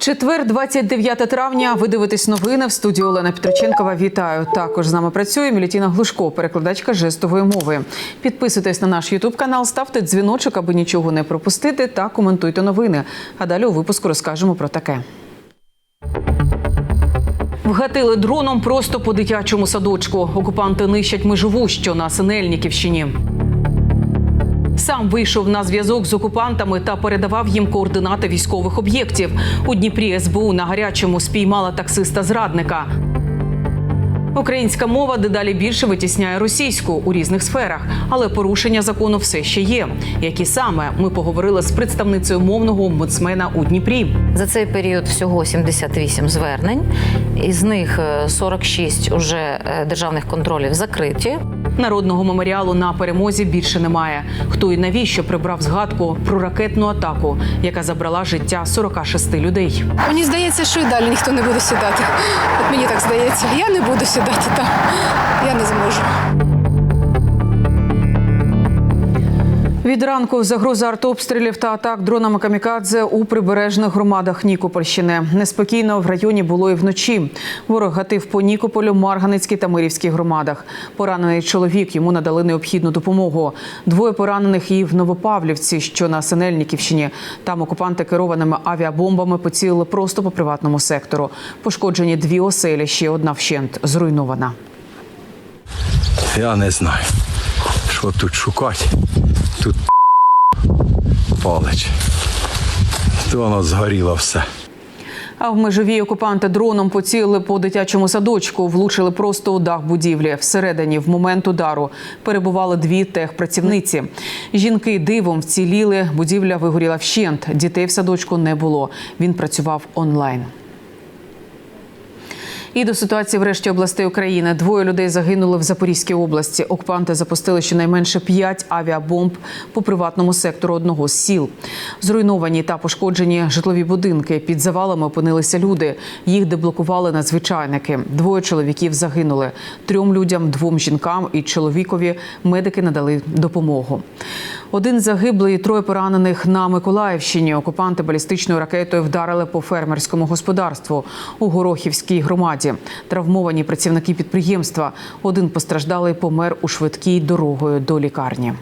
Четвер, 29 травня. Ви дивитесь новини в студії Олена Петроченкова. Вітаю. Також з нами працює Мілітіна Глушко, перекладачка жестової мови. Підписуйтесь на наш Ютуб канал, ставте дзвіночок, аби нічого не пропустити, та коментуйте новини. А далі у випуску розкажемо про таке. Вгатили дроном просто по дитячому садочку. Окупанти нищать межову, що на Синельниківщині. Сам вийшов на зв'язок з окупантами та передавав їм координати військових об'єктів. У Дніпрі СБУ на гарячому спіймала таксиста зрадника. Українська мова дедалі більше витісняє російську у різних сферах, але порушення закону все ще є. Які саме ми поговорили з представницею мовного омбудсмена у Дніпрі. За цей період всього 78 звернень, із них е, 46 уже е, державних контролів закриті. Народного меморіалу на перемозі більше немає. Хто і навіщо прибрав згадку про ракетну атаку, яка забрала життя 46 людей. Мені здається, що і далі ніхто не буде сідати. От мені так здається. Я не буду сідати там. Я не зможу. Від ранку загроза артобстрілів та атак дронами камікадзе у прибережних громадах Нікопольщини. Неспокійно в районі було і вночі. Ворог гатив по Нікополю, Марганецькій та Мирівській громадах. Поранений чоловік йому надали необхідну допомогу. Двоє поранених і в Новопавлівці, що на Синельниківщині. Там окупанти керованими авіабомбами поцілили просто по приватному сектору. Пошкоджені дві оселі, ще одна вщент зруйнована. Я не знаю, що тут шукати. Тут палич. Воно згоріло все. А в межовій окупанти дроном поцілили по дитячому садочку, влучили просто у дах будівлі. Всередині, в момент удару, перебували дві техпрацівниці. Жінки дивом вціліли. Будівля вигоріла вщент. Дітей в садочку не було. Він працював онлайн. І до ситуації в решті областей України двоє людей загинули в Запорізькій області. Окупанти запустили щонайменше п'ять авіабомб по приватному сектору одного з сіл. Зруйновані та пошкоджені житлові будинки. Під завалами опинилися люди. Їх деблокували надзвичайники. Двоє чоловіків загинули. Трьом людям, двом жінкам і чоловікові медики надали допомогу. Один загиблий, троє поранених на Миколаївщині. Окупанти балістичною ракетою вдарили по фермерському господарству у Горохівській громаді. Травмовані працівники підприємства. Один постраждалий помер у швидкій дорогою до лікарні.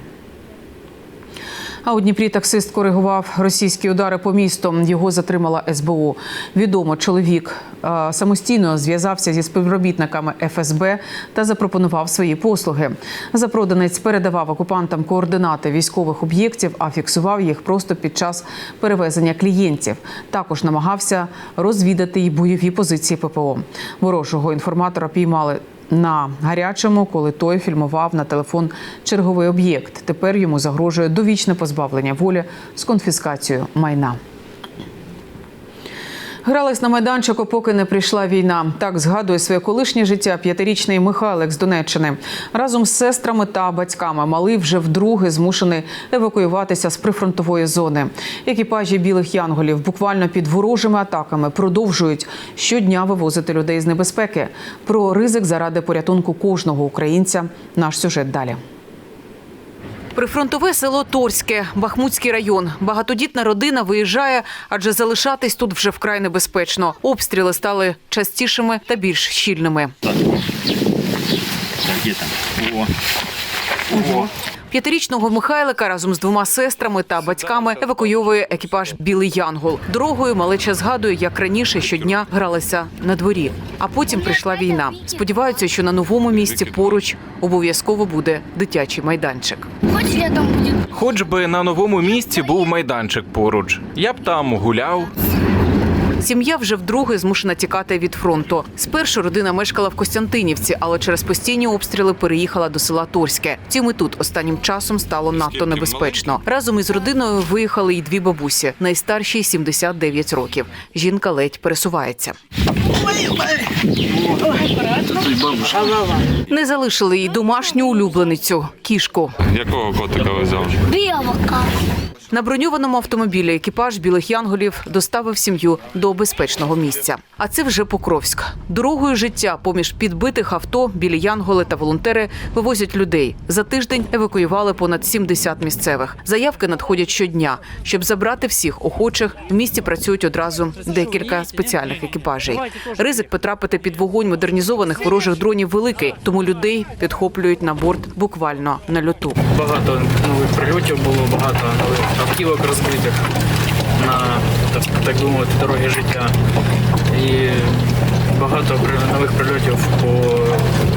А у Дніпрі таксист коригував російські удари по місту. Його затримала СБУ. Відомо, чоловік е, самостійно зв'язався зі співробітниками ФСБ та запропонував свої послуги. Запроданець передавав окупантам координати військових об'єктів, а фіксував їх просто під час перевезення клієнтів. Також намагався розвідати й бойові позиції ППО. Ворожого інформатора піймали на гарячому, коли той фільмував на телефон черговий об'єкт. Тепер йому загрожує довічне позбавлення волі з конфіскацією майна. Грались на майданчику, поки не прийшла війна. Так згадує своє колишнє життя п'ятирічний Михайлик з Донеччини. Разом з сестрами та батьками малий вже вдруге змушений евакуюватися з прифронтової зони. Екіпажі білих янголів буквально під ворожими атаками продовжують щодня вивозити людей з небезпеки. Про ризик заради порятунку кожного українця. Наш сюжет далі. Прифронтове село Торське, Бахмутський район. Багатодітна родина виїжджає, адже залишатись тут вже вкрай небезпечно. Обстріли стали частішими та більш щільними. Так? О. О. П'ятирічного Михайлика разом з двома сестрами та батьками евакуйовує екіпаж Білий Янгол. Дорогою малеча згадує, як раніше щодня гралися на дворі. А потім прийшла війна. Сподіваються, що на новому місці поруч обов'язково буде дитячий майданчик. Хоч би на новому місці був майданчик поруч. Я б там гуляв. Сім'я вже вдруге змушена тікати від фронту. Спершу родина мешкала в Костянтинівці, але через постійні обстріли переїхала до села Торське. Втім, і тут останнім часом стало надто небезпечно. Разом із родиною виїхали й дві бабусі. Найстаршій 79 років. Жінка ледь пересувається. Не залишили їй домашню улюбленицю кішку. Якого котика ви взяли? Белка. На броньованому автомобілі екіпаж білих янголів доставив сім'ю до безпечного місця. А це вже Покровськ. Дорогою життя поміж підбитих авто білі янголи та волонтери вивозять людей. За тиждень евакуювали понад 70 місцевих. Заявки надходять щодня. Щоб забрати всіх охочих, в місті працюють одразу декілька спеціальних екіпажей. Ризик потрапити під вогонь модернізованих ворожих дронів великий, тому людей підхоплюють на борт буквально на льоту. Багато нових прильотів було, багато автівок розбитих на так, так би мовити дороги життя. І багато нових прильотів по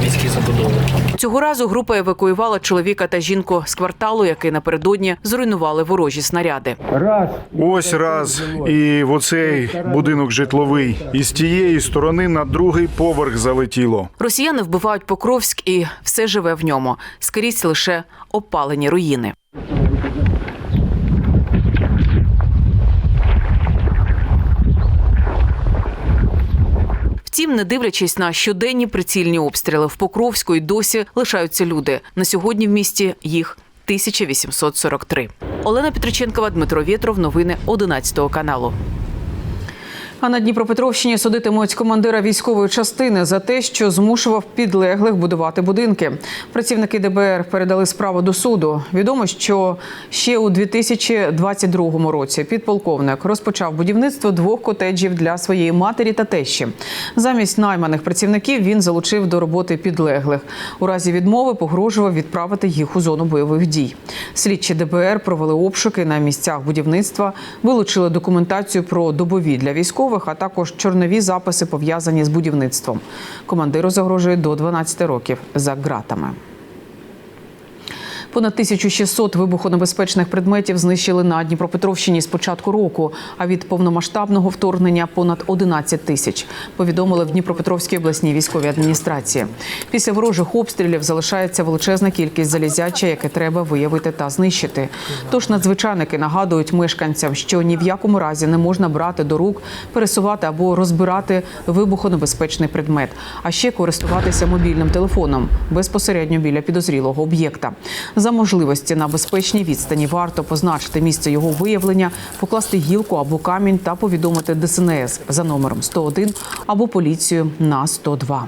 міській забудові. Цього разу група евакуювала чоловіка та жінку з кварталу, який напередодні зруйнували ворожі снаряди. Раз Ось раз і в оцей будинок житловий. І з тієї сторони на другий поверх залетіло. Росіяни вбивають Покровськ і все живе в ньому. Скрізь лише опалені руїни. Втім, не дивлячись на щоденні прицільні обстріли в Покровську, й досі лишаються люди. На сьогодні в місті їх 1843. Олена Петриченкова, Дмитро Вєтров. Новини 11 каналу. А на Дніпропетровщині судитимуть командира військової частини за те, що змушував підлеглих будувати будинки. Працівники ДБР передали справу до суду. Відомо, що ще у 2022 році підполковник розпочав будівництво двох котеджів для своєї матері та тещі. Замість найманих працівників він залучив до роботи підлеглих. У разі відмови погрожував відправити їх у зону бойових дій. Слідчі ДБР провели обшуки на місцях будівництва, вилучили документацію про добові для військових, а також чорнові записи пов'язані з будівництвом. Командиру загрожує до 12 років за ґратами. Понад 1600 вибухонебезпечних предметів знищили на Дніпропетровщині з початку року. А від повномасштабного вторгнення понад 11 тисяч. Повідомили в Дніпропетровській обласній військовій адміністрації. Після ворожих обстрілів залишається величезна кількість залізяча, яке треба виявити та знищити. Тож надзвичайники нагадують мешканцям, що ні в якому разі не можна брати до рук, пересувати або розбирати вибухонебезпечний предмет, а ще користуватися мобільним телефоном безпосередньо біля підозрілого об'єкта. За можливості на безпечній відстані варто позначити місце його виявлення, покласти гілку або камінь та повідомити ДСНС за номером 101 або поліцію на 102.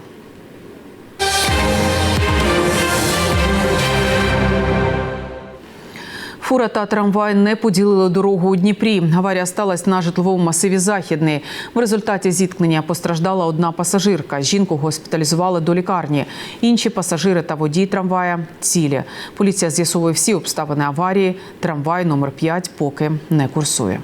Фура та трамвай не поділили дорогу у Дніпрі. Аварія сталася на житловому масиві Західний. В результаті зіткнення постраждала одна пасажирка. Жінку госпіталізували до лікарні. Інші пасажири та водій трамвая цілі. Поліція з'ясовує всі обставини аварії. Трамвай номер 5 поки не курсує.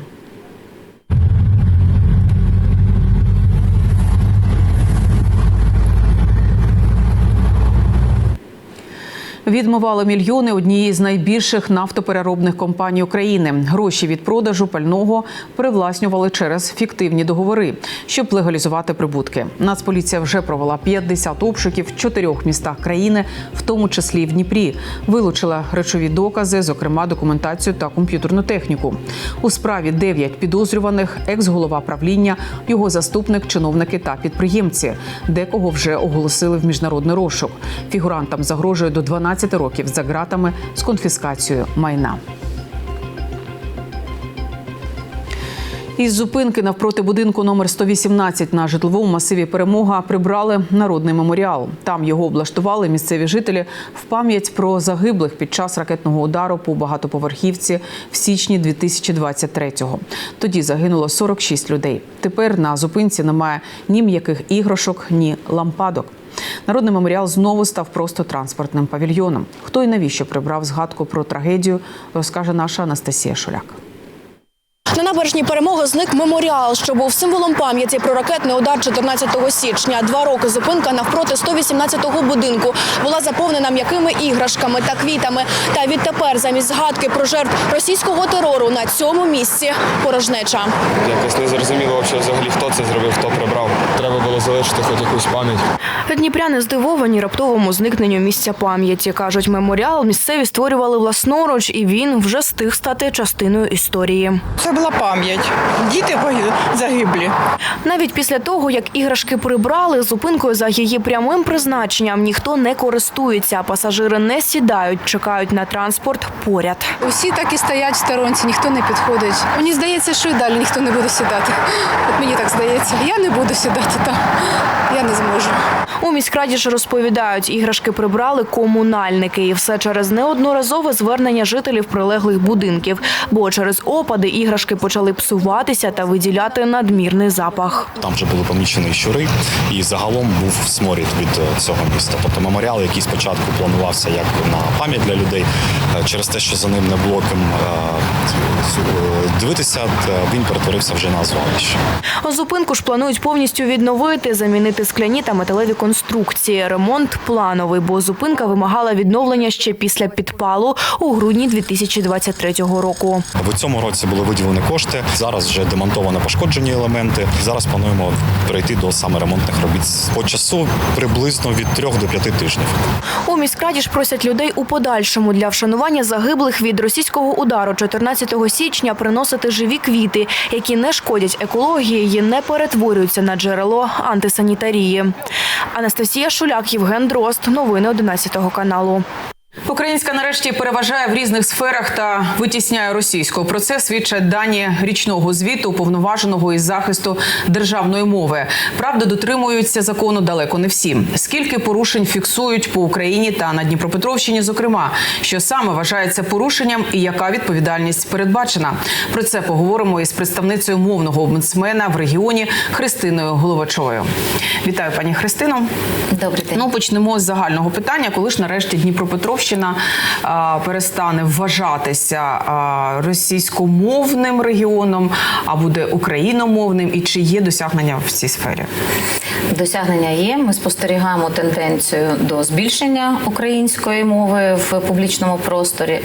Відмивали мільйони однієї з найбільших нафтопереробних компаній України. Гроші від продажу пального привласнювали через фіктивні договори, щоб легалізувати прибутки. Нацполіція вже провела 50 обшуків в чотирьох містах країни, в тому числі в Дніпрі. Вилучила речові докази, зокрема документацію та комп'ютерну техніку. У справі 9 підозрюваних, екс-голова правління, його заступник, чиновники та підприємці. Декого вже оголосили в міжнародний розшук. Фігурантам загрожує до 12 років за ґратами з конфіскацією майна. Із зупинки навпроти будинку номер 118 на житловому масиві Перемога прибрали народний меморіал. Там його облаштували місцеві жителі в пам'ять про загиблих під час ракетного удару по багатоповерхівці в січні 2023-го. Тоді загинуло 46 людей. Тепер на зупинці немає ні м'яких іграшок, ні лампадок. Народний меморіал знову став просто транспортним павільйоном. Хто і навіщо прибрав згадку про трагедію, розкаже наша Анастасія Шуляк. На набережній перемоги зник меморіал, що був символом пам'яті про ракетний удар 14 січня. Два роки зупинка навпроти 118-го будинку була заповнена м'якими іграшками та квітами. Та відтепер замість згадки про жертв російського терору на цьому місці порожнеча. Якось не зрозуміло взагалі, взагалі, хто це зробив, хто прибрав. Треба було залишити хоч якусь пам'ять. Дніпряни здивовані раптовому зникненню місця пам'яті. Кажуть, меморіал місцеві створювали власноруч, і він вже встиг стати частиною історії. Це була пам'ять. Діти загиблі. Навіть після того, як іграшки прибрали, зупинкою за її прямим призначенням ніхто не користується, пасажири не сідають, чекають на транспорт поряд. Усі так і стоять в сторонці, ніхто не підходить. Мені здається, що і далі ніхто не буде сідати. От мені так здається. Я не буду сідати там. Я не зможу. У міськраді ж розповідають, іграшки прибрали комунальники, і все через неодноразове звернення жителів прилеглих будинків. Бо через опади іграшки почали псуватися та виділяти надмірний запах. Там вже були помічені щури, і загалом був сморід від е, цього міста. Тобто меморіал, який спочатку планувався як на пам'ять для людей, е, через те, що за ним не було ким е, дивитися, він перетворився вже на звалище. Зупинку ж планують повністю відновити, замінити скляні та металеві конструкції. Ремонт плановий, бо зупинка вимагала відновлення ще після підпалу у грудні 2023 року. В цьому році були виділені кошти. Зараз вже демонтовано пошкоджені елементи. Зараз плануємо перейти до саме ремонтних робіт по часу приблизно від 3 до 5 тижнів. У міськраді ж просять людей у подальшому для вшанування загиблих від російського удару 14 січня приносити живі квіти, які не шкодять екології і не перетворюються на джерело антисанітарії. Анастасія Шуляк, Євген Дрозд. Новини 11 каналу. Українська нарешті переважає в різних сферах та витісняє російську. Про це свідчать дані річного звіту уповноваженого із захисту державної мови. Правда, дотримуються закону далеко не всі. Скільки порушень фіксують по Україні та на Дніпропетровщині, зокрема, що саме вважається порушенням і яка відповідальність передбачена. Про це поговоримо із представницею мовного омбудсмена в регіоні Христиною Головачовою. Вітаю, пані Христино. Добрий день. Ну почнемо з загального питання, коли ж нарешті Дніпропетровщина а, перестане вважатися російськомовним регіоном, а буде україномовним, і чи є досягнення в цій сфері? Досягнення є. Ми спостерігаємо тенденцію до збільшення української мови в публічному просторі.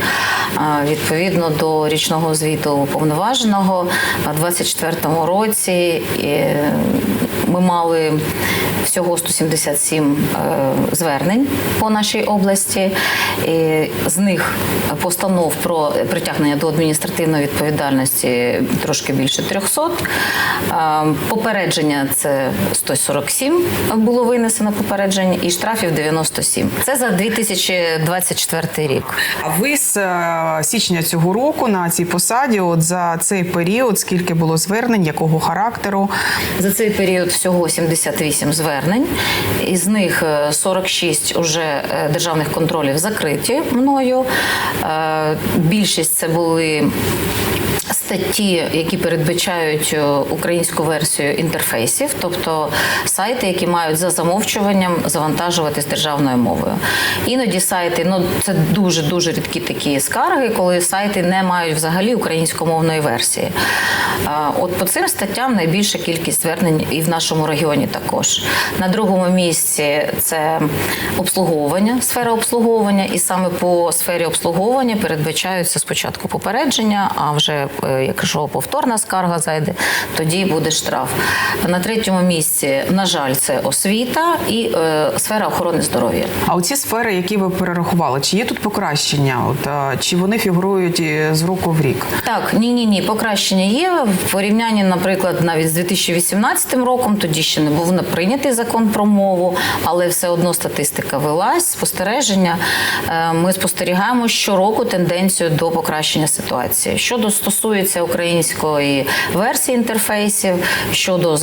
Відповідно до річного звіту уповноваженого у 24-му році е, ми мали всього 177 е, звернень по нашій області. З них постанов про притягнення до адміністративної відповідальності трошки більше 300. Попередження це 147 було винесено попереджень і штрафів 97. Це за 2024 рік. А ви з е, січня цього року на цій посаді, от за цей період, скільки було звернень, якого характеру? За цей період всього 78 звернень, із них е, 46 уже е, державних контролів закриті мною. Е, Більшість це були. Статті, які передбачають е, українську версію інтерфейсів, тобто сайти, які мають за замовчуванням завантажуватись державною мовою. Іноді сайти, ну це дуже дуже рідкі такі скарги, коли сайти не мають взагалі українськомовної версії. От по цим статтям найбільша кількість звернень і в нашому регіоні також. На другому місці це обслуговування, сфера обслуговування, і саме по сфері обслуговування передбачаються спочатку попередження, а вже е, якщо повторна скарга зайде, тоді буде штраф. На третьому місці, на жаль, це освіта і е, сфера охорони здоров'я. А оці сфери, які ви перерахували, чи є тут покращення? От чи вони фігурують е, з року в рік? Так, ні, ні, ні, покращення є в порівнянні, наприклад, навіть з 2018 роком. Тоді ще не був прийнятий закон про мову, але все одно статистика велась, спостереження. Е, Ми спостерігаємо щороку тенденцію до покращення ситуації. Щодо стосується української версії інтерфейсів, щодо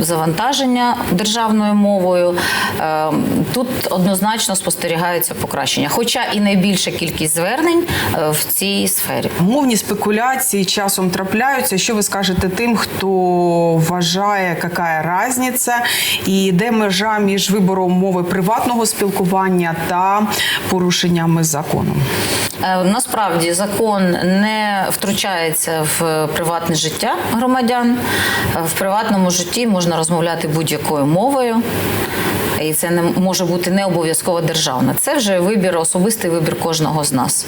завантаження державною мовою, е, тут однозначно спостерігається покращення. Хоча і найбільша кількість звернень е, в цій сфері. Мовні спекуляції часом трапляються. Що ви скажете тим, хто вважає, яка різниця, і де межа між вибором мови приватного спілкування та порушеннями закону? Е, Насправді закон не втручається в приватне життя громадян. Е, В приватному житті можна розмовляти будь-якою мовою. І це не може бути не обов'язково державна. Це вже вибір, особистий вибір кожного з нас.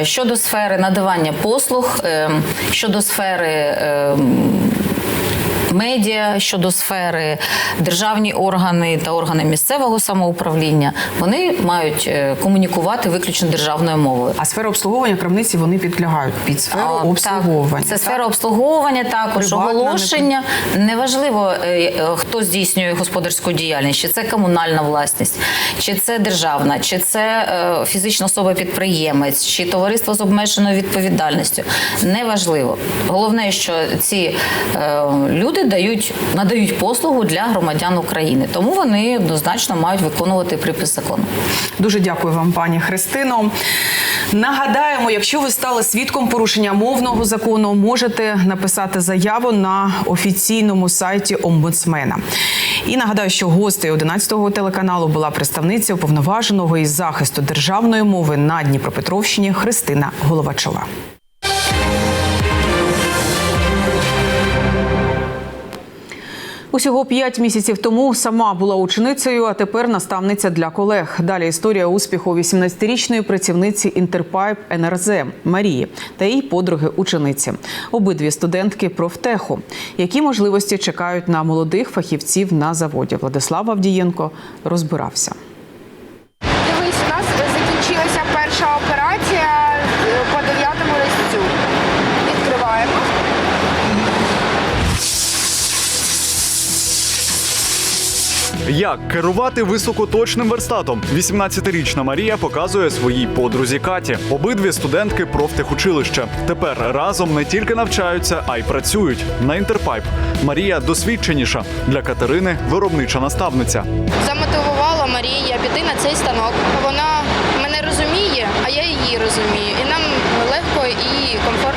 Е, Щодо сфери надавання послуг, е, щодо сфери е, медіа щодо сфери, державні органи та органи місцевого самоуправління вони мають е, комунікувати виключно державною мовою. А сфера обслуговування крамниці вони підлягають під сферу А, обслуговування. Так, це так? сфера обслуговування, також Приватна, оголошення. Неважливо, е, е, хто здійснює господарську діяльність, чи це комунальна власність, чи це державна, чи це фізична особа-підприємець, чи товариство з обмеженою відповідальністю. Неважливо. Головне, що ці е, люди дають надають послугу для громадян України, тому вони однозначно мають виконувати припис закону. Дуже дякую вам, пані Христино. Нагадаємо, якщо ви стали свідком порушення мовного закону, можете написати заяву на офіційному сайті омбудсмена. І нагадаю, що гостею 11-го телеканалу була представниця уповноваженого із захисту державної мови на Дніпропетровщині Христина Головачова. Усього п'ять місяців тому сама була ученицею, а тепер наставниця для колег. Далі історія успіху 18-річної працівниці Інтерпайп НРЗ Марії та її подруги учениці. Обидві студентки профтеху. Які можливості чекають на молодих фахівців на заводі? Владислав Авдієнко розбирався. Як керувати високоточним верстатом? 18-річна Марія показує своїй подрузі Каті. Обидві студентки профтехучилища. Тепер разом не тільки навчаються, а й працюють на інтерпайп. Марія досвідченіша для Катерини виробнича наставниця. Замотивувала Марія піти на цей станок. Вона мене розуміє, а я її розумію. І нам легко і комфортно.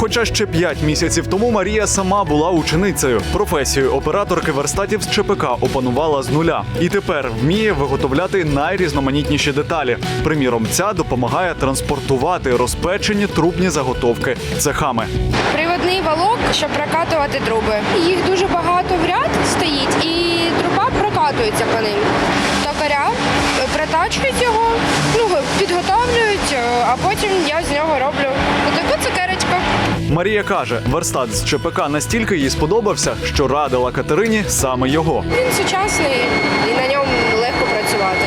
Хоча ще 5 місяців тому Марія сама була ученицею. Професію операторки верстатів з ЧПК опанувала з нуля і тепер вміє виготовляти найрізноманітніші деталі. Приміром, ця допомагає транспортувати розпечені трубні заготовки цехами. Приводний валок, щоб прокатувати труби. Їх дуже багато в ряд стоїть, і труба прокатується по ним. Токаря е, притачують його, ну підготовлюють, е, а потім я з нього роблю таку цукерочку. Марія каже, верстат з ЧПК настільки їй сподобався, що радила Катерині саме його. Він сучасний і на ньому легко працювати.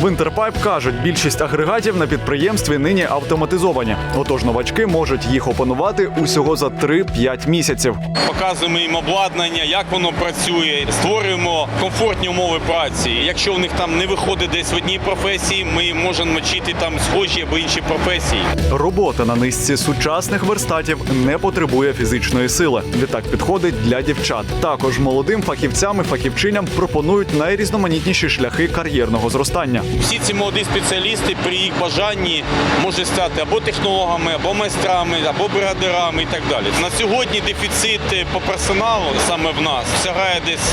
В Інтерпайп кажуть, більшість агрегатів на підприємстві нині автоматизовані. Отож, новачки можуть їх опанувати усього за 3-5 місяців. Показуємо їм обладнання, як воно працює, створюємо комфортні умови праці. Якщо в них там не виходить десь в одній професії, ми можемо вчити там схожі або інші професії. Робота на низці сучасних верстатів не потребує фізичної сили. Відтак підходить для дівчат. Також молодим фахівцям і фахівчиням пропонують найрізноманітніші шляхи кар'єрного зростання. Всі ці молоді спеціалісти при їх бажанні можуть стати або технологами, або майстрами, або бригадирами і так далі. На сьогодні дефіцит е, по персоналу саме в нас сягає десь,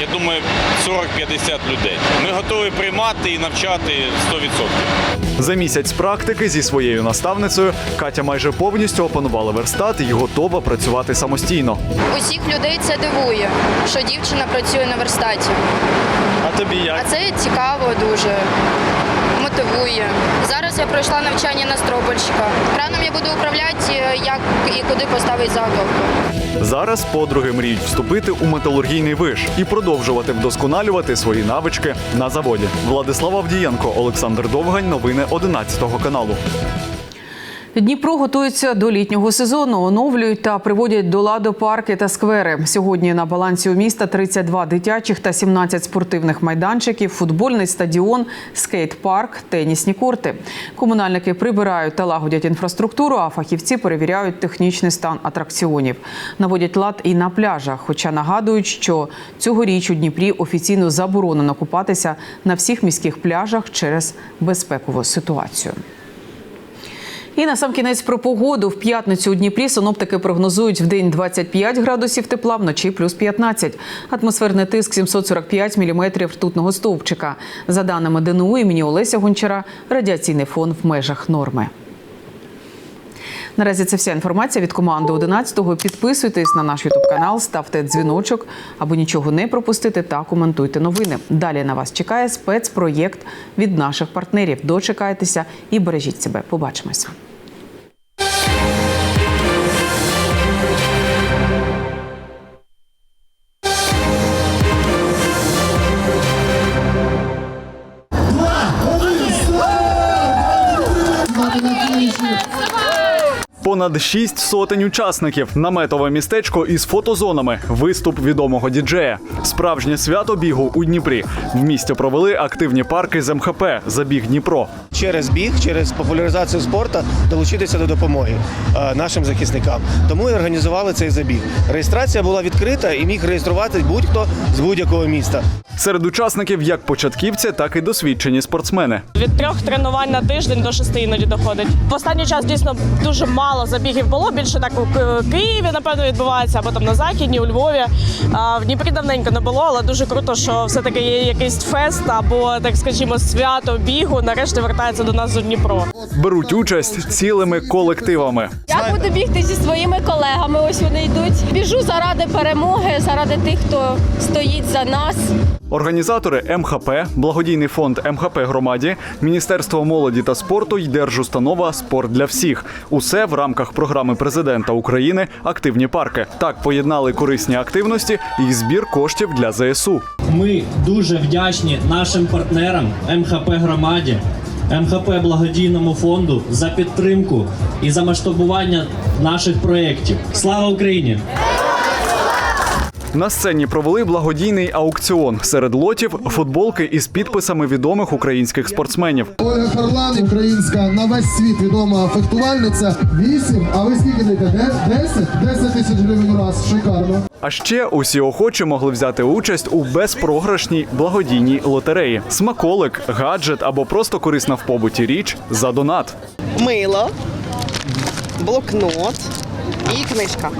я думаю, 40-50 людей. Ми готові приймати і навчати 100%. За місяць практики зі своєю наставницею Катя майже повністю опанувала верстат і готова працювати самостійно. Усіх людей це дивує, що дівчина працює на верстаті. А тобі як? А це цікаво дуже. Мотивує. Зараз я пройшла навчання на стропольщика. Краном я буду управляти, е, як і куди поставити заготовку. Зараз подруги мріють вступити у металургійний виш і продовжувати вдосконалювати свої навички на заводі. Владислав Авдієнко, Олександр Довгань. Новини 11 каналу. Дніпро готується до літнього сезону. Оновлюють та приводять до ладу парки та сквери. Сьогодні на балансі у міста 32 дитячих та 17 спортивних майданчиків, футбольний стадіон, скейт-парк, тенісні корти. Комунальники прибирають та лагодять інфраструктуру, а фахівці перевіряють технічний стан атракціонів. Наводять лад і на пляжах. Хоча нагадують, що цьогоріч у Дніпрі офіційно заборонено купатися на всіх міських пляжах через безпекову ситуацію. І на сам кінець про погоду. В п'ятницю у Дніпрі синоптики прогнозують в день 25 градусів тепла, вночі плюс 15. Атмосферний тиск 745 міліметрів ртутного стовпчика. За даними ДНУ імені Олеся Гончара, радіаційний фон в межах норми. Наразі це вся інформація від команди 11-го. Підписуйтесь на наш ютуб канал, ставте дзвіночок, аби нічого не пропустити та коментуйте новини. Далі на вас чекає спецпроєкт від наших партнерів. Дочекайтеся і бережіть себе. Побачимося. Понад шість сотень учасників, наметове містечко із фотозонами, виступ відомого діджея. Справжнє свято бігу у Дніпрі. В місті провели активні парки з МХП Забіг Дніпро. через біг, через популяризацію спорту долучитися до допомоги е, нашим захисникам. Тому і організували цей забіг. Реєстрація була відкрита і міг реєструвати будь-хто з будь-якого міста. Серед учасників як початківці, так і досвідчені спортсмени. Від трьох тренувань на тиждень до шести іноді доходить. В останній час дійсно дуже мало забігів було. Більше так у Києві, напевно, відбувається, або там на Західній, у Львові. А в Дніпрі давненько не було, але дуже круто, що все-таки є якийсь фест або, так скажімо, свято бігу. Нарешті вертається до нас у Дніпро. Беруть участь цілими колективами. Я буду бігти зі своїми колегами. Ось вони йдуть. Біжу заради перемоги, заради тих, хто стоїть за нас. Організатори МХП, благодійний фонд МХП громаді, Міністерство молоді та спорту й держустанова Спорт для всіх. Усе в рамках програми президента України Активні парки. Так поєднали корисні активності і збір коштів для ЗСУ. Ми дуже вдячні нашим партнерам МХП громаді, МХП благодійному фонду за підтримку і за масштабування наших проєктів. Слава Україні! На сцені провели благодійний аукціон серед лотів футболки із підписами відомих українських спортсменів. Ольга Харлан, українська на весь світ відома фехтувальниця. Вісім. А ви скільки даєте? Десять? Десять тисяч гривень раз. Шикарно. А ще усі охочі могли взяти участь у безпрограшній благодійній лотереї. Смаколик, гаджет або просто корисна в побуті річ за донат. Мило, блокнот і книжка.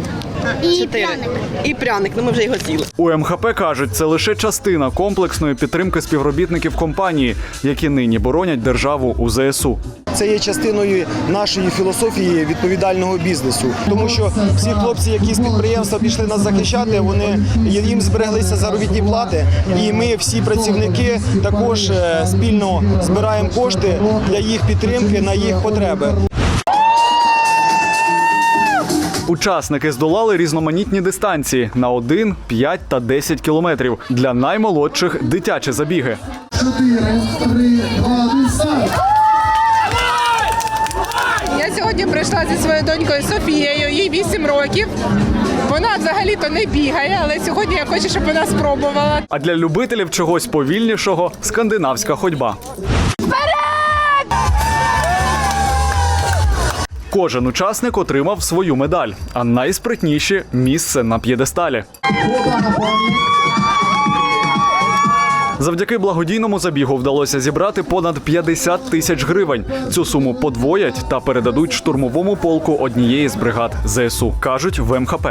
І пряник. І пряник, ну ми вже його з'їли. У МХП кажуть, це лише частина комплексної підтримки співробітників компанії, які нині боронять державу у ЗСУ. Це є частиною нашої філософії відповідального бізнесу, тому що всі хлопці, які з підприємства пішли нас захищати, вони їм збереглися заробітні плати, і ми всі працівники також е, спільно збираємо кошти для їх підтримки на їх потреби. Учасники здолали різноманітні дистанції на 1, 5 та 10 кілометрів. Для наймолодших дитячі забіги. Чотири, три, два, один. Я сьогодні прийшла зі своєю донькою Софією, їй 8 років. Вона взагалі-то не бігає, але сьогодні я хочу, щоб вона спробувала. А для любителів чогось повільнішого скандинавська ходьба. Кожен учасник отримав свою медаль, а найспритніші місце на п'єдесталі. Завдяки благодійному забігу вдалося зібрати понад 50 тисяч гривень. Цю суму подвоять та передадуть штурмовому полку однієї з бригад ЗСУ, кажуть в МХП.